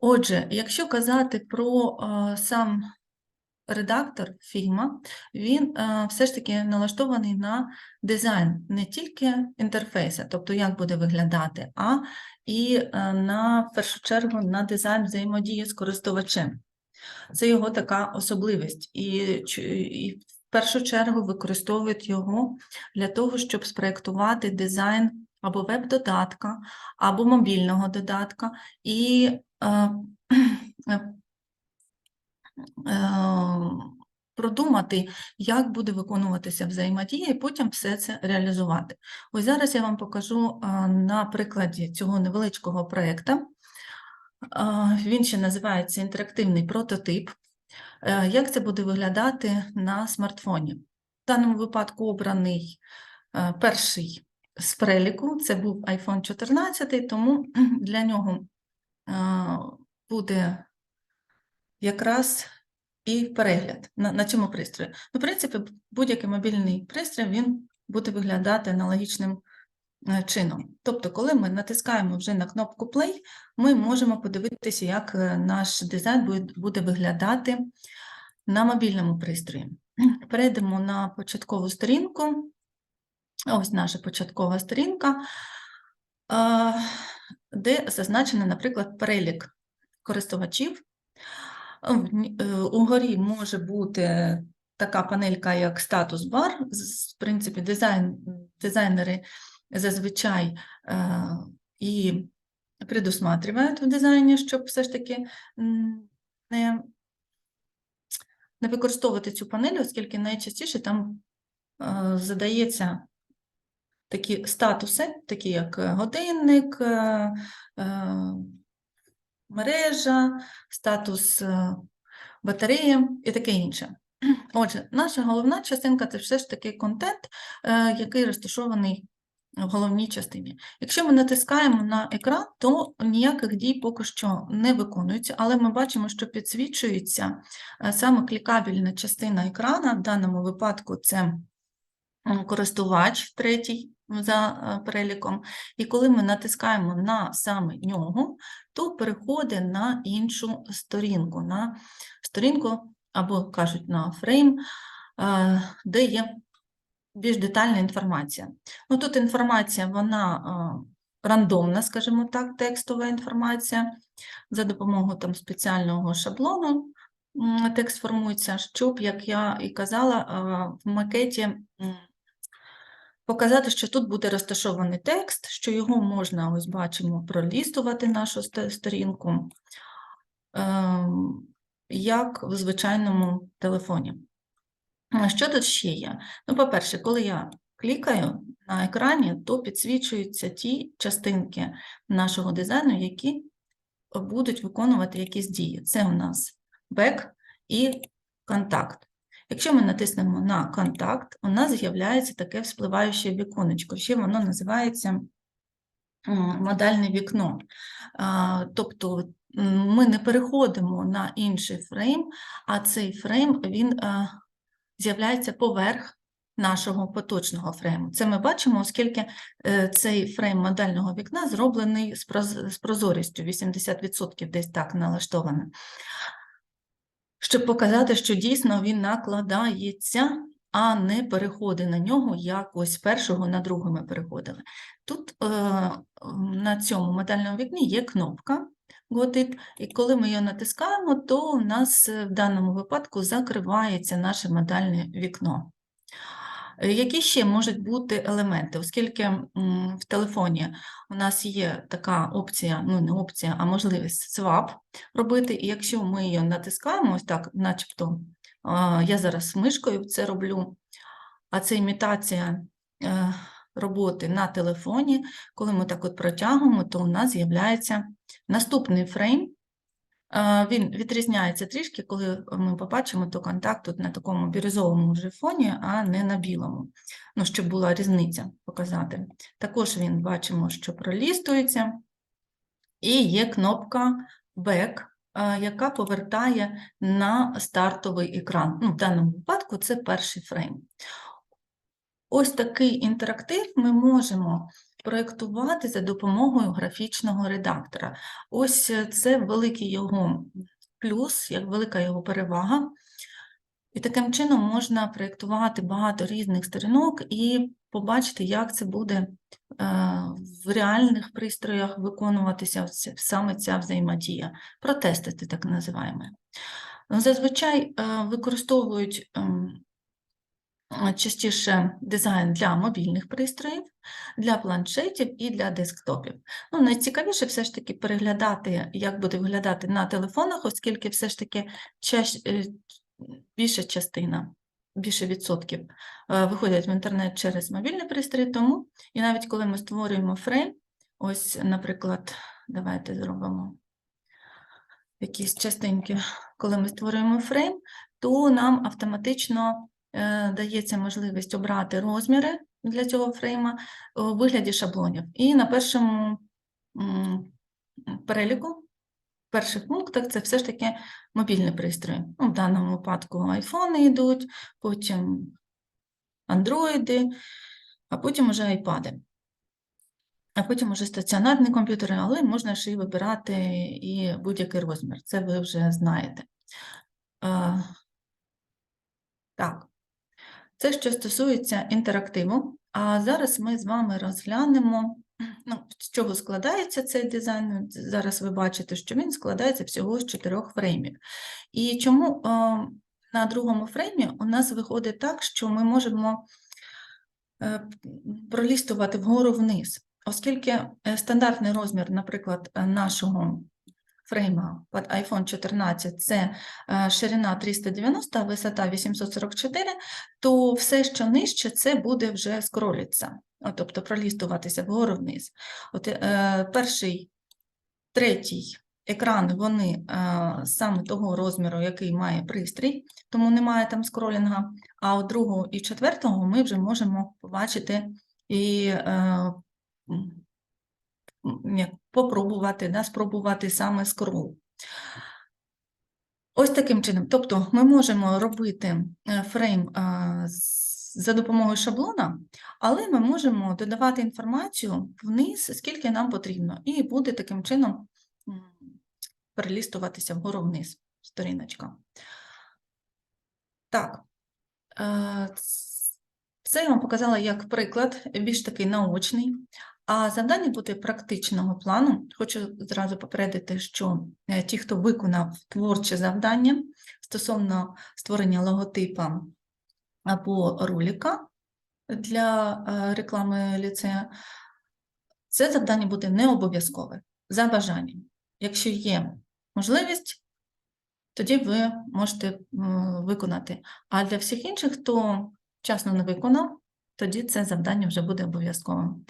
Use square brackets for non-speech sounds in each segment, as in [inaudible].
Отже, якщо казати про е, сам редактор Figma, він е, все ж таки налаштований на дизайн не тільки інтерфейсу, тобто як буде виглядати, а і е, на в першу чергу на дизайн взаємодії з користувачем. Це його така особливість, і, і в першу чергу використовують його для того, щоб спроєктувати дизайн або веб-додатка, або мобільного додатка, і е, [clears throat] е, е, продумати, як буде виконуватися взаємодія, і потім все це реалізувати. Ось зараз я вам покажу е, на прикладі цього невеличкого проєкту. А, Він ще називається інтерактивний прототип. Е, Як це буде виглядати на смартфоні? В даному випадку обраний е, перший з переліку, це був iPhone 14, тому [clears throat] для нього буде якраз і перегляд на, на цьому пристрої. Ну, в принципі, будь-який мобільний пристрій він буде виглядати аналогічним е, чином. Тобто, коли ми натискаємо вже на кнопку Play, ми можемо подивитися, як е, наш дизайн буде виглядати на мобільному пристрої. [clears throat] Перейдемо на початкову сторінку. Ось наша початкова сторінка, де зазначено, наприклад, перелік користувачів. Е, Угорі може бути така панелька, як статус бар. В принципі, дизайн, дизайнери зазвичай е, і предусматривають в дизайні, щоб все ж таки не, не використовувати цю панель, оскільки найчастіше там е, задається такі статуси, такі як е, годинник, е, е, мережа, статус батареї і таке інше. Отже, наша головна частинка це все ж таки контент, який розташований в головній частині. Якщо ми натискаємо на екран, то ніяких дій поки що не виконується, але ми бачимо, що підсвічується саме клікабельна частина екрана, в даному випадку це користувач третій за е, переліком. І коли ми натискаємо на саме нього, то переходить на іншу сторінку, на сторінку або кажуть на фрейм, е, де є більш детальна інформація. Ну, тут інформація, вона е, рандомна, скажімо так, текстова інформація. За допомогою там спеціального шаблону текст формується, щоб, як я і казала, в макеті показати, що тут буде розташований текст, що його можна, ось бачимо, пролістувати нашу сторінку, ем, як в звичайному телефоні. Що тут ще є? Ну, по-перше, коли я клікаю на екрані, то підсвічуються ті частинки нашого дизайну, які будуть виконувати якісь дії. Це у нас бек і контакт. Якщо ми натиснемо на контакт, у нас з'являється таке вспливаюче віконечко. Ще воно називається модальне вікно. Тобто ми не переходимо на інший фрейм, а цей фрейм він з'являється поверх нашого поточного фрейму. Це ми бачимо, оскільки е, цей фрейм модального вікна зроблений з прозорістю, 80% десь так налаштовано. Щоб показати, що дійсно він накладається, а не переходить на нього, як ось першого на другими переходили. Тут е, на цьому медальному вікні є кнопка Got і коли ми її натискаємо, то у нас е, в даному випадку закривається наше медальне вікно. Е, Які ще можуть бути елементи, оскільки в телефоні у нас є така опція, ну не опція, а можливість swap робити, і якщо ми її натискаємо, ось так, начебто, я зараз мишкою це роблю, а це імітація е, роботи на телефоні, коли ми так от протягуємо, то у нас з'являється наступний фрейм, Він відрізняється трішки, коли ми побачимо, то контакт тут на такому бірюзовому вже фоні, а не на білому. Ну, щоб була різниця показати. Також він бачимо, що пролістується, і є кнопка Back, яка повертає на стартовий екран. Ну, в даному випадку це перший фрейм. Ось такий інтерактив ми можемо проєктувати за допомогою графічного редактора. Ось е, це великий його плюс, як велика його перевага. І таким чином можна проєктувати багато різних сторінок і побачити, як це буде е, в реальних пристроях виконуватися саме ця взаємодія. Протестити, так називаємо. Ну, Зазвичай е, використовують ем, частіше дизайн для мобільних пристроїв, для планшетів і для десктопів. Ну, найцікавіше все ж таки переглядати, як буде виглядати на телефонах, оскільки все ж таки е, більша частина, більше відсотків е, виходять в інтернет через мобільний пристрій, тому і навіть коли ми створюємо фрейм, ось, наприклад, давайте зробимо якісь частинки, коли ми створюємо фрейм, то нам автоматично дається можливість обрати розміри для цього фрейма у вигляді шаблонів. І на першому переліку, в перших пунктах, це все ж таки мобільні пристрої. Ну, в даному випадку айфони йдуть, потім андроїди, а потім уже айпади. А потім уже стаціонарні комп'ютери, але можна ще й вибирати і будь-який розмір. Це ви вже знаєте. Е, Так, це що стосується інтерактиву. А зараз ми з вами розглянемо, ну, з чого складається цей дизайн. Зараз ви бачите, що він складається всього з чотирьох фреймів. І чому е, на другому фреймі у нас виходить так, що ми можемо е, пролістувати вгору вниз, оскільки е, стандартний розмір, наприклад, нашого фрейма під iPhone 14 це е, ширина 390, висота 844, то все, що нижче, це буде вже скролитися, тобто пролістуватися вгору вниз. От, е, перший, третій екран, вони е, саме того розміру, який має пристрій, тому немає там скролінга, а у другого і четвертого ми вже можемо побачити і е, попробувати, да, спробувати саме скрол. Ось таким чином. Тобто ми можемо робити е, фрейм за допомогою шаблона, але ми можемо додавати інформацію вниз, скільки нам потрібно, і буде таким чином перелістуватися вгору вниз сторіночка. Так, е, це я вам показала як приклад, більш такий наочний. А завдання буде практичного плану. Хочу зразу попередити, що е, ті, хто виконав творче завдання стосовно створення логотипа або ролика для е, реклами ліцею, це завдання буде не обов'язкове, за бажанням. Якщо є можливість, тоді ви можете виконати. А для всіх інших, хто вчасно не виконав, тоді це завдання вже буде обов'язковим.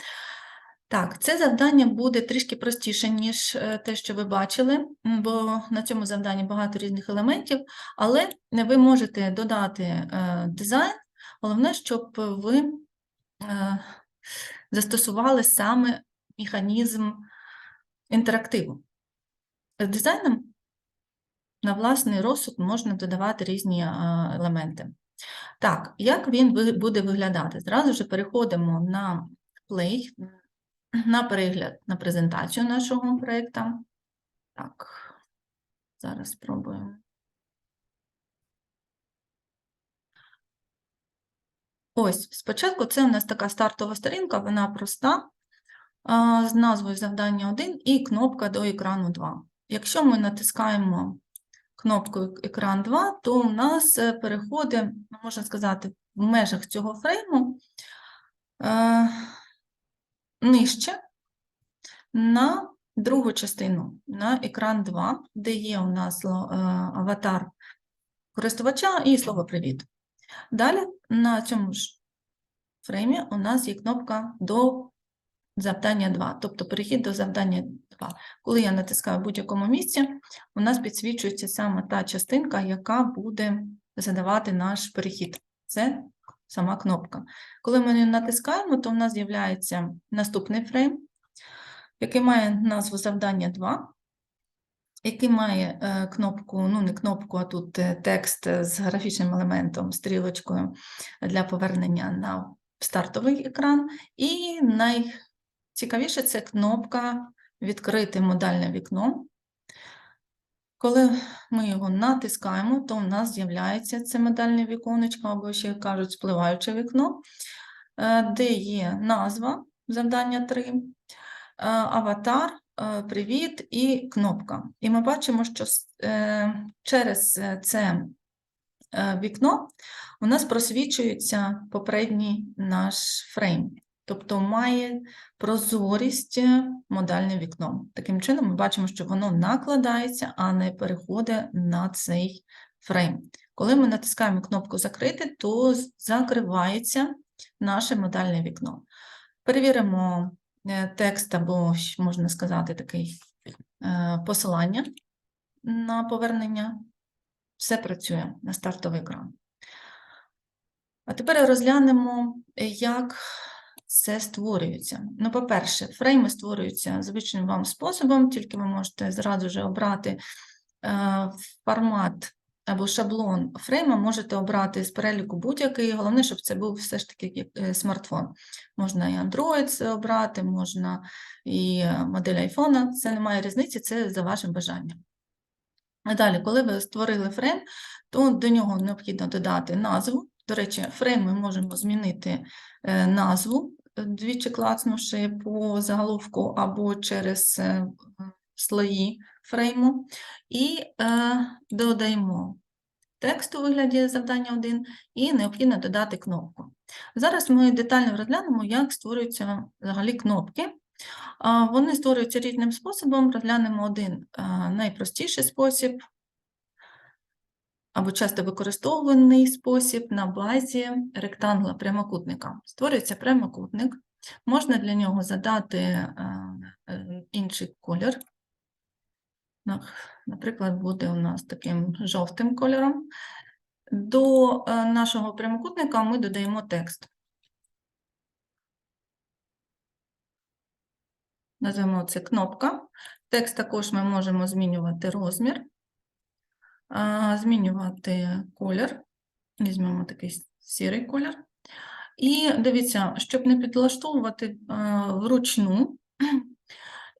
Так, це завдання буде трішки простіше, ніж е, те, що ви бачили, бо на цьому завданні багато різних елементів, але ви можете додати е, дизайн. Головне, щоб ви е, застосували саме механізм інтерактиву. З дизайном на власний розсуд можна додавати різні елементи. Так, як він буде виглядати? Зразу ж переходимо на Play, на перегляд, на презентацію нашого проєкту. Так, зараз спробуємо. Ось, спочатку це у нас така стартова сторінка, вона проста, з назвою завдання 1 і кнопка до екрану 2. Якщо ми натискаємо кнопку екран 2, то у нас е, переходить, ну, можна сказати, в межах цього фрейму е, нижче на другу частину, на екран 2, де є у нас е, аватар користувача і слово «Привіт». Далі на цьому ж фреймі у нас є кнопка до завдання 2, тобто перехід до завдання 2. Коли я натискаю в будь-якому місці, у нас підсвічується саме та частинка, яка буде задавати наш перехід. Це сама кнопка. Коли ми її натискаємо, то у нас з'являється наступний фрейм, який має назву завдання 2, який має е, кнопку, ну не кнопку, а тут е, текст з графічним елементом, стрілочкою для повернення на стартовий екран. І Найцікавіше це кнопка Відкрити модальне вікно. Коли ми його натискаємо, то у нас з'являється це модальне віконечко, або ще кажуть спливаюче вікно, е, де є назва завдання 3, е, аватар, е, привіт і кнопка. І ми бачимо, що через це вікно у нас просвічується попередній наш фрейм, тобто має прозорість е, модальне вікно. Таким чином, ми бачимо, що воно накладається, а не переходить на цей фрейм. Коли ми натискаємо кнопку Закрити, то закривається наше модальне вікно. Перевіримо е, текст або, можна сказати, такий е, посилання на повернення. Все працює на стартовий екран. А тепер розглянемо, як це створюється. Ну, по-перше, фрейми створюються звичним вам способом, тільки ви можете зразу ж обрати е, формат або шаблон фрейма, можете обрати з переліку будь-який. Головне, щоб це був все ж таки е, смартфон. Можна і Android обрати, можна і е, модель iPhone, це не має різниці, це за вашим бажанням. А Далі, коли ви створили фрейм, то до нього необхідно додати назву. До речі, фрейм ми можемо змінити назву, двічі клацнувши по заголовку або через е, слої фрейму, і е, додаємо текст у вигляді завдання 1, і необхідно додати кнопку. Зараз ми детально розглянемо, як створюються взагалі кнопки. Вони створюються різним способом. Розглянемо один а, найпростіший спосіб або часто використовуваний спосіб на базі ректангла прямокутника. Створюється прямокутник, можна для нього задати е, інший колір. Наприклад, буде у нас таким жовтим кольором. До е, нашого прямокутника ми додаємо текст. Назвемо це кнопка. Текст також ми можемо змінювати розмір, змінювати колір. Візьмемо такий сірий колір. І дивіться, щоб не підлаштовувати вручну,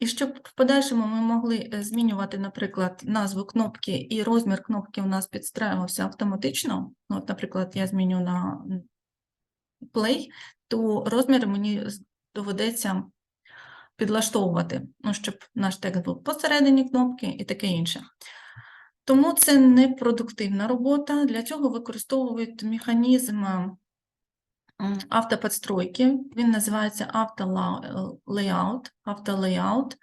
і щоб в подальшому ми могли е, змінювати, наприклад, назву кнопки і розмір кнопки у нас підстраювався автоматично. Ну, От, наприклад, я зміню на play, то розмір мені доведеться підлаштовувати, ну, щоб наш текст був посередині кнопки і таке інше. Тому це не продуктивна робота. Для цього використовують механізм автоподстройки. Він називається автолеяут. автолеяут.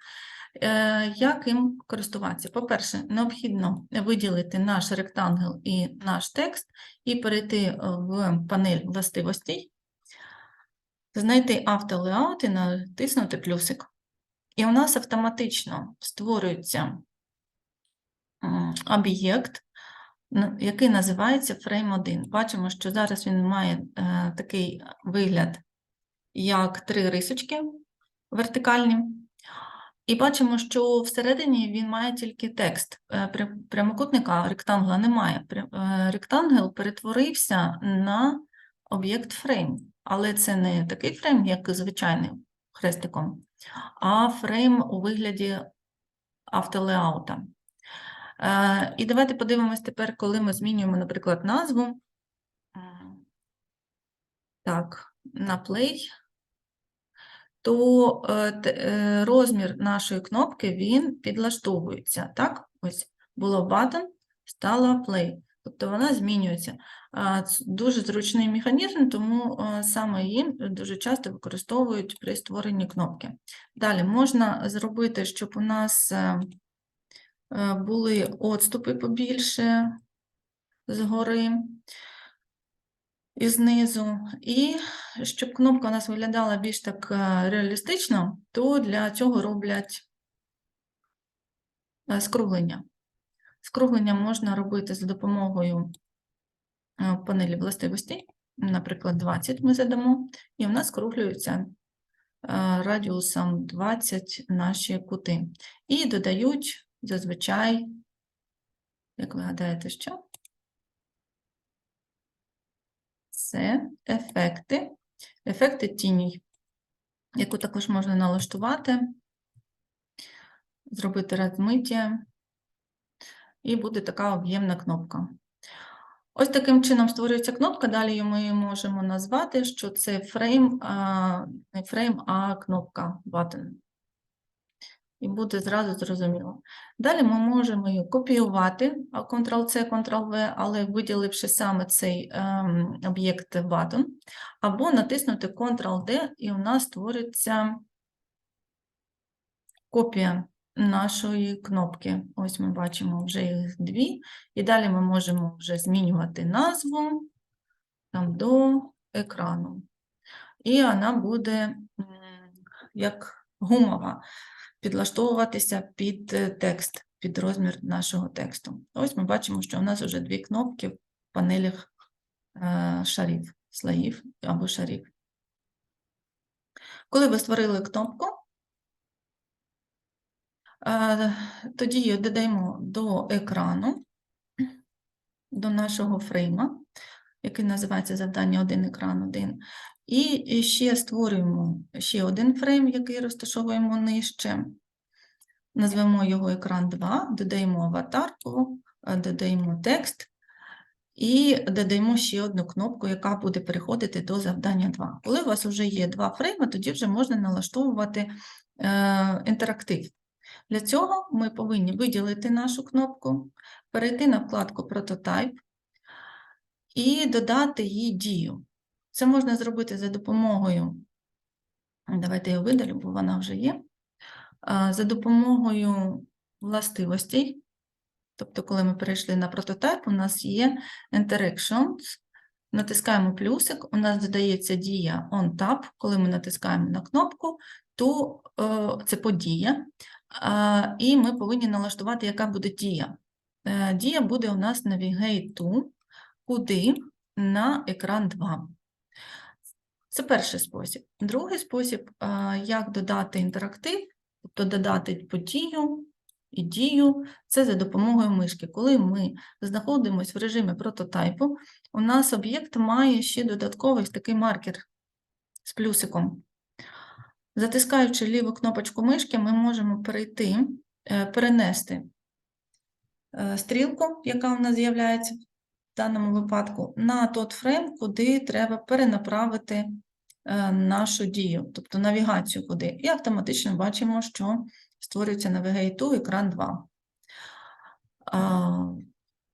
Е, Як їм користуватися? По-перше, необхідно виділити наш ректангл і наш текст і перейти е, в панель властивостей, знайти автолеяут і натиснути плюсик. І у нас автоматично створюється об'єкт, який називається Frame1. Бачимо, що зараз він має е, такий вигляд, як три рисочки вертикальні. І бачимо, що всередині він має тільки текст. Е, Прямокутника ректангла немає. Е, Ректангл перетворився на об'єкт фрейм. Але це не такий фрейм, як звичайний хрестиком, а фрейм у вигляді автолеаута. Е, І давайте подивимось тепер, коли ми змінюємо, наприклад, назву. Так, на play, то е, е, розмір нашої кнопки він підлаштовується. Так, ось було button, стало play. Тобто вона змінюється. Дуже зручний механізм, тому е, саме їм дуже часто використовують при створенні кнопки. Далі можна зробити, щоб у нас е, е, були отступи побільше згори і знизу. І щоб кнопка у нас виглядала більш так е, реалістично, то для цього роблять е, скруглення. Скруглення можна робити за допомогою е, панелі властивостей, наприклад, 20 ми задамо, і в нас скруглюються е, радіусом 20 наші кути. І додають зазвичай, як ви гадаєте, що? Це ефекти, ефекти тіней. яку також можна налаштувати, зробити розмиття, і буде така об'ємна кнопка. Ось таким чином створюється кнопка. Далі ми її можемо назвати, що це фрейм, а, не фрейм, а кнопка button. І буде зразу зрозуміло. Далі ми можемо її копіювати, Ctrl-C, Ctrl-V, але виділивши саме цей ем, об'єкт button, або натиснути Ctrl-D, і у нас створиться копія нашої кнопки. Ось ми бачимо вже їх дві. І далі ми можемо вже змінювати назву там, до екрану. І вона буде як гумова підлаштовуватися під е, текст, під розмір нашого тексту. Ось ми бачимо, що у нас вже дві кнопки в панелях е, шарів, слоїв або шарів. Коли ви створили кнопку, е, тоді її додаємо до екрану, до нашого фрейма, який називається завдання 1 екран 1. І ще створюємо ще один фрейм, який розташовуємо нижче. Назвемо його екран 2, додаємо аватарку, е, додаємо текст і додаємо ще одну кнопку, яка буде переходити до завдання 2. Коли у вас вже є два фрейми, тоді вже можна налаштовувати е, інтерактив. Для цього ми повинні виділити нашу кнопку, перейти на вкладку Прототайп і додати їй дію. Це можна зробити за допомогою, давайте я видалю, бо вона вже є, за допомогою властивостей. Тобто, коли ми перейшли на прототип, у нас є Interactions, натискаємо плюсик, у нас додається дія OnTap, коли ми натискаємо на кнопку, то е, це подія, і ми повинні налаштувати, яка буде дія. Е, Дія буде у нас Navigate to, куди на екран 2. Це перший спосіб. Другий спосіб, як додати інтерактив, тобто додати подію і дію, це за допомогою мишки. Коли ми знаходимося в режимі прототайпу, у нас об'єкт має ще додатковий такий маркер з плюсиком. Затискаючи ліву кнопочку мишки, ми можемо перейти, е, перенести е, стрілку, яка у нас з'являється в даному випадку, на тот фрейм, куди треба перенаправити е, нашу дію, тобто навігацію куди. І автоматично бачимо, що створюється Navigate to, екран 2.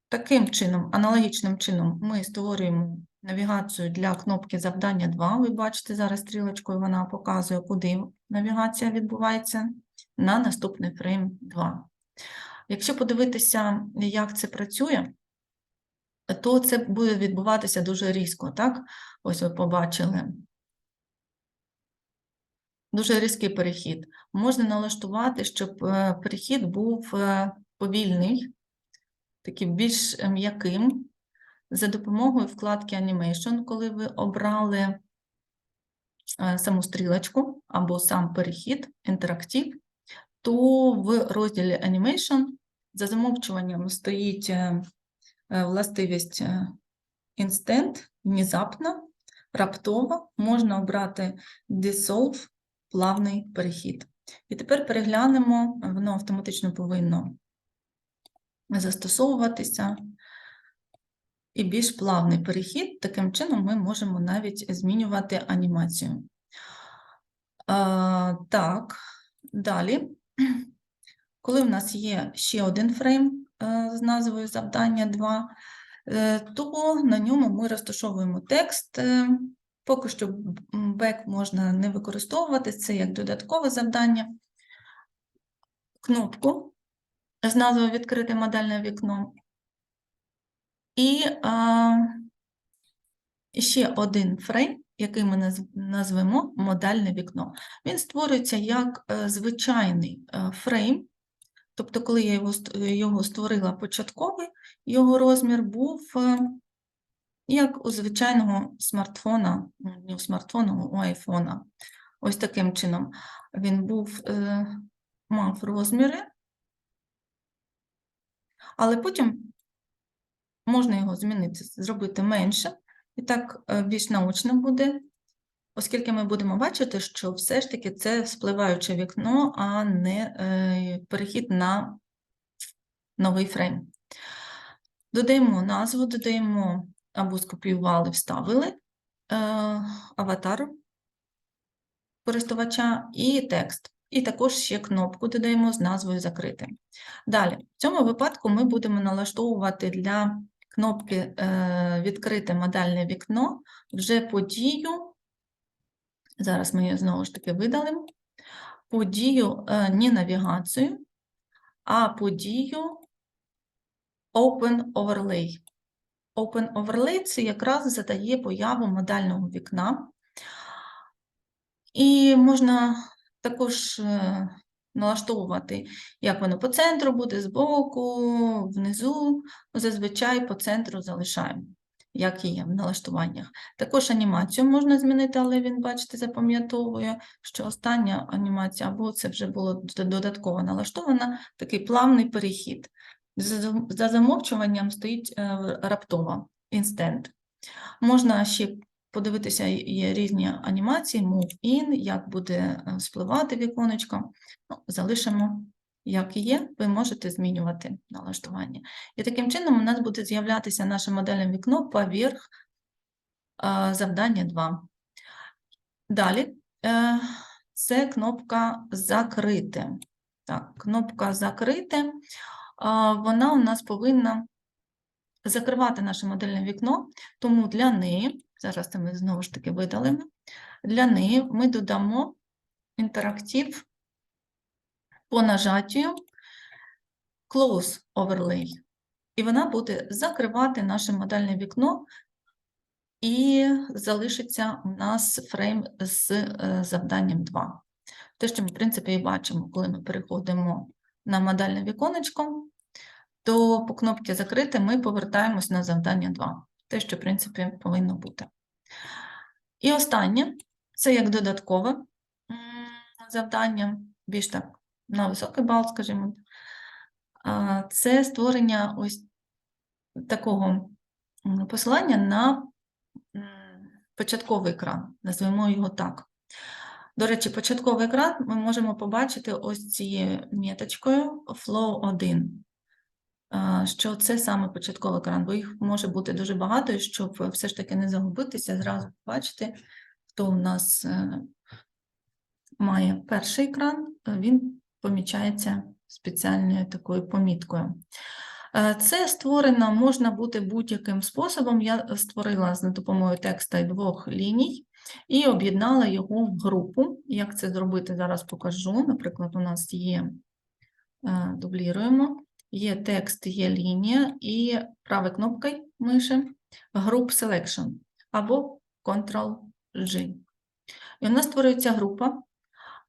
Таким чином, аналогічним чином, ми створюємо навігацію для кнопки завдання 2. Ви бачите зараз стрілочкою, вона показує, куди навігація відбувається на наступний фрейм 2. Якщо подивитися, як це працює, то це буде відбуватися дуже різко, так? Ось ви побачили. Дуже різкий перехід. Можна налаштувати, щоб е, перехід був е, повільний, таким більш е, м'яким, за допомогою вкладки Animation, коли ви обрали саму стрілочку або сам перехід, інтерактив, то в розділі Animation за замовчуванням стоїть властивість Instant, внезапно, раптово, можна обрати Dissolve, плавний перехід. І тепер переглянемо, воно автоматично повинно застосовуватися. І більш плавний перехід, таким чином ми можемо навіть змінювати анімацію. А, Так, далі, коли в нас є ще один фрейм е, з назвою завдання 2, е, то на ньому ми розташовуємо текст. Е, Поки що бек можна не використовувати, це як додаткове завдання. Кнопку з назвою відкрите модельне вікно. І а, ще один фрейм, який ми назвемо модельне вікно. Він створюється як е, звичайний е, фрейм, тобто, коли я його, його створила початковий, його розмір був е, як у звичайного смартфона, не у смартфона, у айфона. Ось таким чином він був, е, мав розміри, але потім можна його змінити, зробити менше, і так е, більш наочно буде оскільки ми будемо бачити, що все ж таки це спливаюче вікно, а не е, перехід на новий фрейм. Додаємо назву, додаємо або скопіювали, вставили е, аватар користувача і текст. І також ще кнопку додаємо з назвою Закрити. Далі, в цьому випадку ми будемо налаштовувати для кнопки е, Відкрите модальне вікно вже подію. Зараз ми її знову ж таки видалимо. Подію не навігацію, а подію Open Overlay. Open Overlay це якраз задає появу модального вікна. І можна також е, налаштовувати, як воно по центру буде, збоку, внизу. Зазвичай по центру залишаємо, як і є в налаштуваннях. Також анімацію можна змінити, але він, бачите, запам'ятовує, що остання анімація, або це вже було додатково налаштовано, такий плавний перехід. За замовчуванням стоїть е, раптово, інстент. Можна ще подивитися, є різні анімації, move in, як буде е, спливати віконечко. Ну, залишимо, як є, ви можете змінювати налаштування. І таким чином у нас буде з'являтися наше модельне вікно поверх е, завдання 2. Далі це кнопка Закрити. Так, кнопка Закрити, вона у нас повинна закривати наше модельне вікно, тому для неї, зараз це ми знову ж таки видалимо, для неї ми додамо інтерактив по нажаттю Close Overlay. І вона буде закривати наше модельне вікно, і залишиться у нас фрейм з е, завданням 2. Те, що ми, в принципі, і бачимо, коли ми переходимо на модальне віконечко, то по кнопці закрити ми повертаємось на завдання 2. Те, що, в принципі, повинно бути. І останнє це як додаткове завдання, більш так на високий бал, скажімо. Це створення ось такого посилання на початковий екран, назвемо його так. До речі, початковий екран ми можемо побачити ось цією міточкою Flow 1 а, що це саме початковий екран, бо їх може бути дуже багато, і щоб все ж таки не загубитися, зразу бачити, хто у нас е, має перший екран, він помічається спеціальною такою поміткою. Е, Це створено можна бути будь-яким способом. Я створила за допомогою текста двох ліній і об'єднала його в групу. Як це зробити, зараз покажу. Наприклад, у нас є, е, дубліруємо, є текст, є лінія, і правою кнопкою миші Group Selection або Ctrl-G. І у нас створюється група,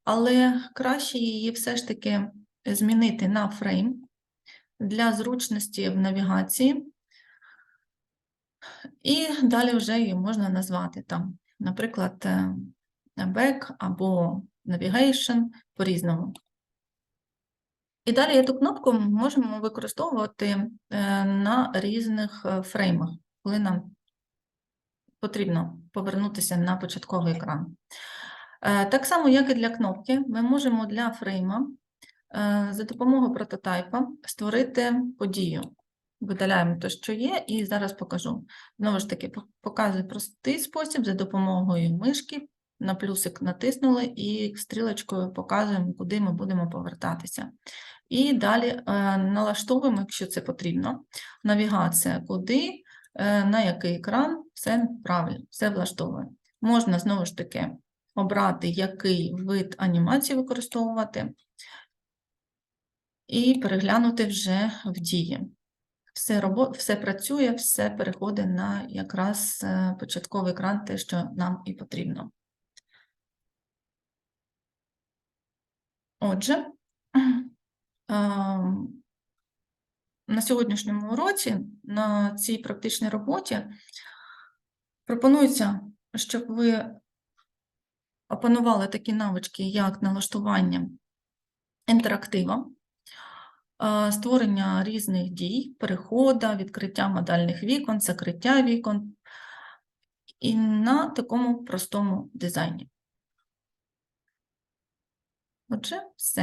але краще її все ж таки змінити на фрейм для зручності в навігації. І далі вже її можна назвати там, наприклад, back або navigation по-різному. І далі цю кнопку можемо використовувати е, на різних е, фреймах, коли нам потрібно повернутися на початковий екран. Е, Так само, як і для кнопки, ми можемо для фрейма за допомогою прототайпа створити подію. Видаляємо те, що є, і зараз покажу. Знову ж таки, показую простий спосіб за допомогою мишки. На плюсик натиснули і стрілочкою показуємо, куди ми будемо повертатися. І далі е, налаштовуємо, якщо це потрібно. Навігація куди, е, на який екран, все правильно, все влаштовує. Можна знову ж таки обрати, який вид анімації використовувати, і переглянути вже в дії. Все, робо... все працює, все переходить на якраз е, початковий екран, те, що нам і потрібно. Отже, [clears throat] ем, на сьогоднішньому уроці, на цій практичній роботі, пропонується, щоб ви опанували такі навички, як налаштування інтерактива, е, створення різних дій, перехода, відкриття модальних вікон, закриття вікон. і на такому простому дизайні. Отже, все.